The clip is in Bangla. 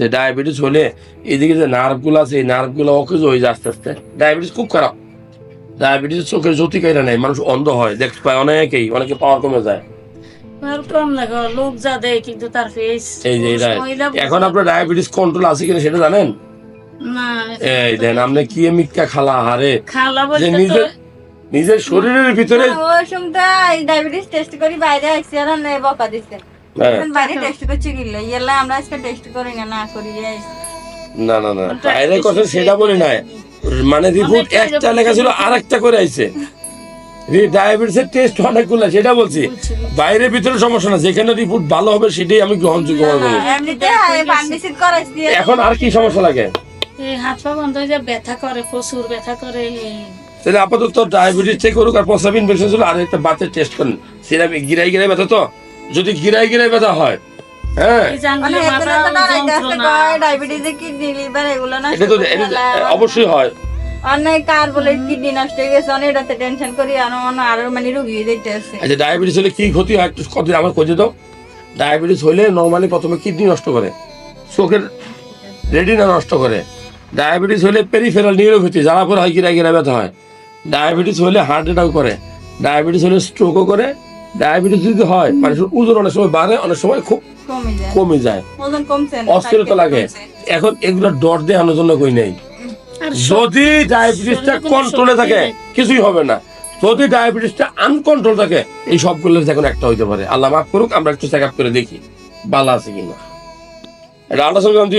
যে ডায়াবেটিস হলে এদিকে যে নার্ভগুলো আছে এই নার্ভগুলো অকেজ হয়ে যায় আস্তে আস্তে। ডায়াবেটিস খুব খারাপ। ডায়াবেটিস চোখের জ্যোতি কাইরা নেই মানুষ অন্ধ হয়। দেখতে পায় অনেকেই অনেকে পাওয়ার কমে যায়। আর কম লাগো লোক যা দেয় কিন্তু তার ফেস এই যে এখন আপনার ডায়াবেটিস কন্ট্রোল আছে কিনা সেটা জানেন? এই দেন আপনি কি মিথ্যা খালা? হারে খালা বলতে নিজের নিজের শরীরের ভিতরে ওই সময় ডায়াবেটিস টেস্ট করি বাইরে আইসি আর বকা দিছে। বাইরে টেস্ট করছি কিলে ইয়েলা আমরা আজকে টেস্ট করি না না করি না না না বাইরে কথা সেটা বলি নাই। মানে রিপোর্ট একটা লেখা ছিল আর একটা করে আইছে। ডায়াবেটিসের টেস্ট অনেকগুলো সেটা বলছি। বাইরে ভিতরে সমস্যা না যেখানে রিপোর্ট ভালো হবে সেটাই আমি গ্রহণযোগ্য মনে করি এমনিতে পারমিশন করাইছি এখন আর কি সমস্যা লাগে? হাত পা বন্ধ হয়ে যায় ব্যথা করে প্রচুর ব্যথা করে তাহলে আপাতত ডায়াবেটিস চেক করুক আর প্রস্রাব ইনফেকশন ছিল আর একটা বাতের টেস্ট করেন। সেটা গিরাই গিরাই ব্যথা তো। যদি গিরাই গিরাই ব্যথা হয় হ্যাঁ? মানে এটা তো অবশ্যই হয়। অনেক কার বলে কিডনি নষ্ট হয়ে গেছে অনেক এটাতে টেনশন করি আর মনে আরও মানে রুগী যেতে আচ্ছা ডায়াবেটিস হলে কি ক্ষতি হয়? একটু কত আমার খোঁজে দাও। ডায়াবেটিস হলে নর্মালি প্রথমে কিডনি নষ্ট করে চোখের রেটিনা নষ্ট করে। ডায়াবেটিস হলে পেরিফেরাল নিউরোপ্যাথি যারা পরে হয় ব্যথা হয়। ডায়াবেটিস হলে হার্ট অ্যাটাক করে। ডায়াবেটিস হলে স্ট্রোকও করে। ডায়াবেটিস যদি হয় মানুষের ওজন অনেক সময় বাড়ে অনেক সময় খুব কমে যায়। কমে যায়। ওজন কমছে না, অস্থিরতা লাগে। এখন এগুলো ডর দিয়ে আনার জন্য কই নেই। যদি ডায়াবেটিসটা কন্ট্রোলে থাকে কিছুই হবে না। যদি ডায়াবেটিসটা আনকন্ট্রোল থাকে এই সবগুলোর এখন একটা হইতে পারে। আল্লাহ মাফ করুক আমরা একটু চেক আপ করে দেখি ভালো আছে কিনা। এটা আল্ট্রাসাউন্ড